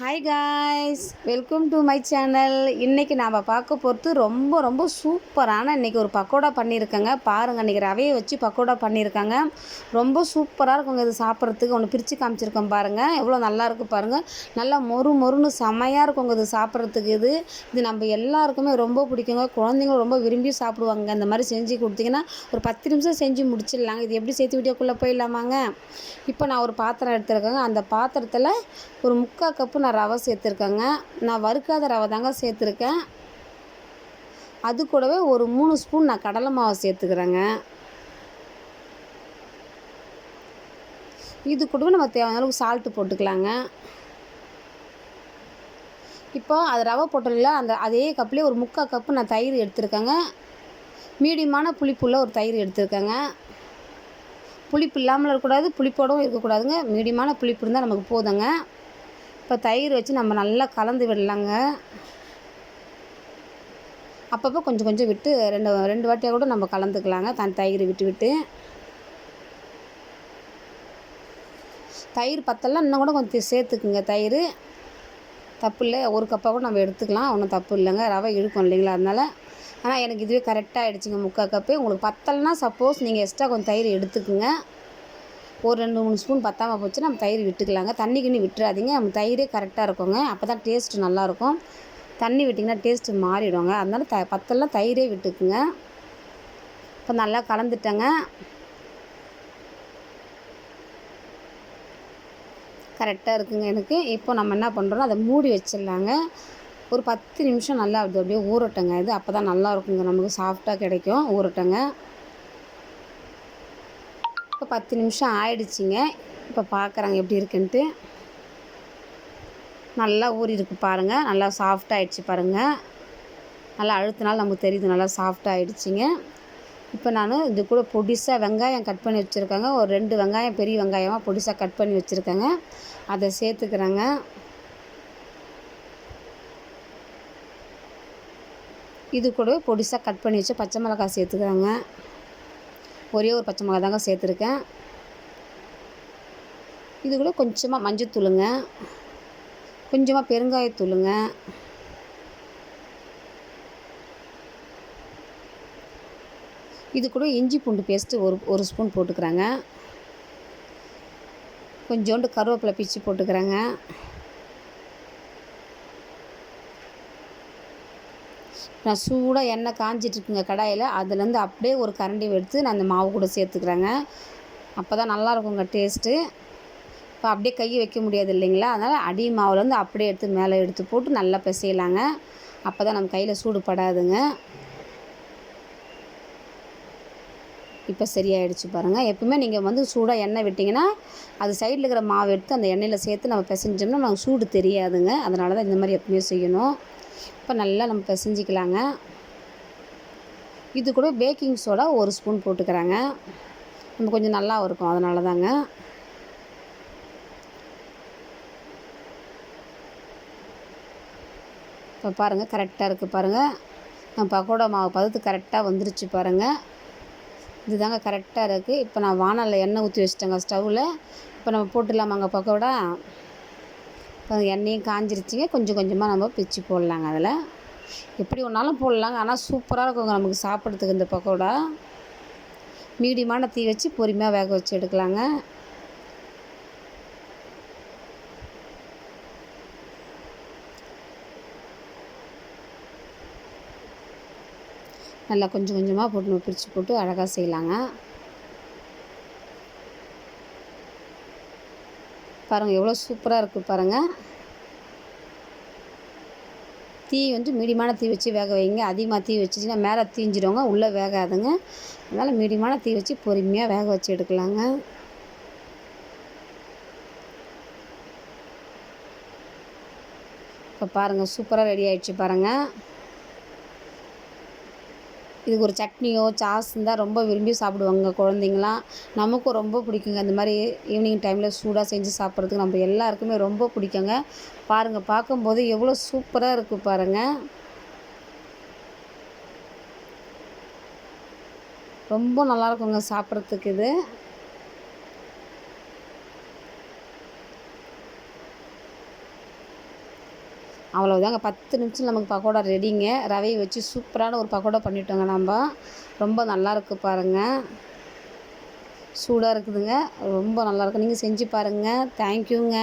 Hi guys welcome to my channel இன்றைக்கி நாம் பார்க்க போகிறது ரொம்ப ரொம்ப சூப்பரான இன்றைக்கி ஒரு பக்கோடா பண்ணியிருக்கேங்க. பாருங்கள் இன்றைக்கி ரவையை வச்சு பக்கோடா பண்ணியிருக்காங்க. ரொம்ப சூப்பராக இருக்குங்க இது சாப்பிட்றதுக்கு. ஒன்று பிரித்து காமிச்சிருக்கேன் பாருங்கள் எவ்வளோ நல்லா இருக்குது பாருங்கள் நல்லா மொறு மொறுன்னு செமையாக இருக்குங்க இது சாப்பிட்றதுக்கு இது. இது நம்ம எல்லாருக்குமே ரொம்ப பிடிக்குங்க. குழந்தைங்களும் ரொம்ப விரும்பி சாப்பிடுவாங்க இந்த மாதிரி செஞ்சு கொடுத்தீங்கன்னா ஒரு பத்து நிமிஷம் செஞ்சு முடிச்சிடலாங்க. இது எப்படி சேர்த்து வீடியோக்குள்ளே போயிடலாமாங்க? இப்போ நான் ஒரு பாத்திரம் எடுத்துருக்கேங்க. அந்த பாத்திரத்தில் ஒரு முக்கால் கப்பு நான் ரவை சேர்த்துருக்கேங்க. நான் வறுக்காத ரவை தாங்க சேர்த்துருக்கேன். அது கூடவே ஒரு மூணு ஸ்பூன் நான் கடலை மாவை சேர்த்துக்கிறேங்க. இது கூடவே நம்ம தேவையான அளவுக்கு சால்ட்டு போட்டுக்கலாங்க. இப்போ அது ரவை போட்டோம்ல அந்த அதே கப்லேயே ஒரு முக்கால் கப்பு நான் தயிர் எடுத்திருக்கேங்க. மீடியமான புளிப்புள்ள ஒரு தயிர் எடுத்திருக்கேங்க. புளிப்பு இல்லாமல் இருக்கக்கூடாது புளிப்போடவும் இருக்கக்கூடாதுங்க. மீடியமான புளிப்பு இருந்தால் நமக்கு போதுங்க. இப்போ தயிர் வச்சு நம்ம நல்லா கலந்து விடலாங்க. அப்பப்போ கொஞ்சம் கொஞ்சம் விட்டு ரெண்டு ரெண்டு வாட்டியாக கூட நம்ம கலந்துக்கலாங்க. தன் தயிர் விட்டு விட்டு. தயிர் பத்தெல்லாம் இன்னும் கூட கொஞ்சம் சேர்த்துக்குங்க தயிர். தப்பு இல்லை. ஒரு கப்பாக கூட நம்ம எடுத்துக்கலாம். ஒன்றும் தப்பு இல்லைங்க. ரவை இழுக்கும் இல்லைங்களா? அதனால். ஆனால் எனக்கு இதுவே கரெக்டாக ஆகிடுச்சிங்க முக்கால் கப்பு. உங்களுக்கு பத்தலைன்னா சப்போஸ் நீங்கள் எக்ஸ்ட்ரா கொஞ்சம் தயிர் எடுத்துக்குங்க. ஒரு ரெண்டு மூணு ஸ்பூன் பத்தாமல் போச்சு நம்ம தயிர் விட்டுக்கலாங்க. தண்ணி கிண்ணி விட்டுறாதீங்க. நம்ம தயிரே கரெக்டாக இருக்குங்க. அப்போ தான் டேஸ்ட்டு நல்லாயிருக்கும். தண்ணி விட்டிங்கன்னா டேஸ்ட்டு மாறிடுங்க. அதனால் த பத்தெல்லாம் தயிரே விட்டுக்குங்க. இப்போ நல்லா கலந்துட்டேங்க. கரெக்டாக இருக்குங்க எனக்கு. இப்போ நம்ம என்ன பண்ணுறோம் அதை மூடி வச்சிடலாங்க. ஒரு பத்து நிமிஷம் நல்லா அப்படியே ஊறட்டங்க. இது அப்போ தான் நல்லா இருக்குங்க நமக்கு சாஃப்டாக கிடைக்கும் ஊறட்டங்க. இப்போ பத்து நிமிஷம் ஆயிடுச்சுங்க. இப்போ பார்க்குறாங்க எப்படி இருக்குன்ட்டு. நல்லா ஊறி இருக்கு பாருங்கள் நல்லா சாஃப்டாக ஆயிடுச்சு பாருங்கள் நல்லா அழுத்தினாலும் நமக்கு தெரியுது. நல்லா சாஃப்டாக ஆகிடுச்சிங்க இப்போ நான் இது கூட பொடிசாக வெங்காயம் கட் பண்ணி வச்சுருக்கேங்க. ஒரு ரெண்டு வெங்காயம் பெரிய வெங்காயமாக பொடிசாக கட் பண்ணி வச்சுருக்கேங்க. அதை சேர்த்துக்கிறேங்க. இது கூட பொடிசாக கட் பண்ணி வச்சு பச்சை மிளகாய் சேர்த்துக்கிறேங்க. ஒரே ஒரு பச்சை மிளகா தாங்க சேர்த்துருக்கேன். இது கூட கொஞ்சமாக மஞ்சத்தூளுங்க கொஞ்சமாக பெருங்காயத்தூளுங்க இது கூட இஞ்சி பூண்டு பேஸ்ட்டு ஒரு ஒரு ஸ்பூன் போட்டுக்கிறாங்க. கொஞ்சோண்டு கருவேப்பிலை பிச்சு போட்டுக்கிறாங்க. நான் சூடாக எண்ணெய் காஞ்சிட்ருக்குங்க கடாயில். அதுலேருந்து அப்படியே ஒரு கரண்டி எடுத்து நான் அந்த மாவு கூட சேர்த்துக்கிறேங்க. அப்போ தான் நல்லாயிருக்குங்க டேஸ்ட்டு. இப்போ அப்படியே கை வைக்க முடியாது இல்லைங்களா? அதனால் அடி மாவுலேருந்து அப்படியே எடுத்து மேலே எடுத்து போட்டு நல்லா பிசையலாங்க. அப்போ தான் நம்ம கையில் சூடு படாதுங்க. இப்போ சரியாயிடுச்சு பாருங்கள் எப்பவுமே நீங்கள் வந்து சூடாக எண்ணெய் விட்டிங்கன்னா அது சைடில் இருக்கிற மாவு எடுத்து அந்த எண்ணெயில் சேர்த்து நம்ம பிசைஞ்சோம்னா நமக்கு சூடு தெரியாதுங்க. அதனால தான் இந்த மாதிரி எப்பவுமே செய்யணும். இப்போ நல்லா நம்ம பிசைஞ்சிக்கலாங்க. இது கூட பேக்கிங் சோடா ஒரு ஸ்பூன் போட்டுக்கிறாங்க. நம்ம கொஞ்சம் நல்லா இருக்கும் அதனால தாங்க இப்போ பாருங்கள் கரெக்டாக இருக்குது பாருங்கள் நம்ம பக்கோடா மாவு பதத்து கரெக்டாக வந்துருச்சு பாருங்கள் இதுதாங்க கரெக்டாக இருக்குது இப்போ நான் வானலில் எண்ணெய் ஊற்றி வச்சிட்டேங்க ஸ்டவ்வில். இப்போ நம்ம போட்டுடலாமாங்க பக்கோடா? எண்ணெயும் காஞ்சிருச்சுங்க. கொஞ்சம் கொஞ்சமாக நம்ம பிச்சு போடலாங்க அதில். எப்படி ஒன்றாலும் போடலாங்க. ஆனால் சூப்பராக இருக்குங்க நமக்கு சாப்பிட்றதுக்கு இந்த பக்கோடா. மீடியமான தீ வச்சு பொறுமையாக வேக வச்சு எடுக்கலாங்க. நல்லா கொஞ்சம் கொஞ்சமாக போட்டு பிரித்து போட்டு அழகாக செய்யலாங்க. பாருங்கள் எவ்வளோ சூப்பராக இருக்குது பாருங்கள் தீ வந்து மீடியமான தீ வச்சு வேக வைங்க. அதிகமாக தீ வச்சுச்சுன்னா மேலே தீஞ்சிடுவாங்க உள்ளே வேகாதுங்க. அதனால் மீடியமான தீ வச்சு பொறுமையாக வேக வச்சு எடுக்கலாங்க. இப்போ பாருங்கள் சூப்பராக ரெடி ஆகிடுச்சு பாருங்கள் இதுக்கு ஒரு சட்னியோ சாஸ் இருந்தால் ரொம்ப விரும்பி சாப்பிடுவாங்க குழந்தைங்களாம். நமக்கும் ரொம்ப பிடிக்குங்க. அந்த மாதிரி ஈவினிங் டைமில் சூடாக செஞ்சு சாப்பிட்றதுக்கு நம்ம எல்லாருக்குமே ரொம்ப பிடிக்குங்க. பாருங்கள் பார்க்கும்போது எவ்வளோ சூப்பராக இருக்குது பாருங்கள் ரொம்ப நல்லா இருக்குங்க சாப்பிட்றதுக்கு இது. அவ்வளோதாங்க பத்து நிமிஷம் நமக்கு பக்கோடா ரெடிங்க ரவையை வச்சு சூப்பரான ஒரு பக்கோடா பண்ணிட்டோங்க நம்ம. ரொம்ப நல்லாயிருக்கு பாருங்கள் சூடாக இருக்குதுங்க. ரொம்ப நல்லாயிருக்கு நீங்கள் செஞ்சு பாருங்கள் தேங்க்யூங்க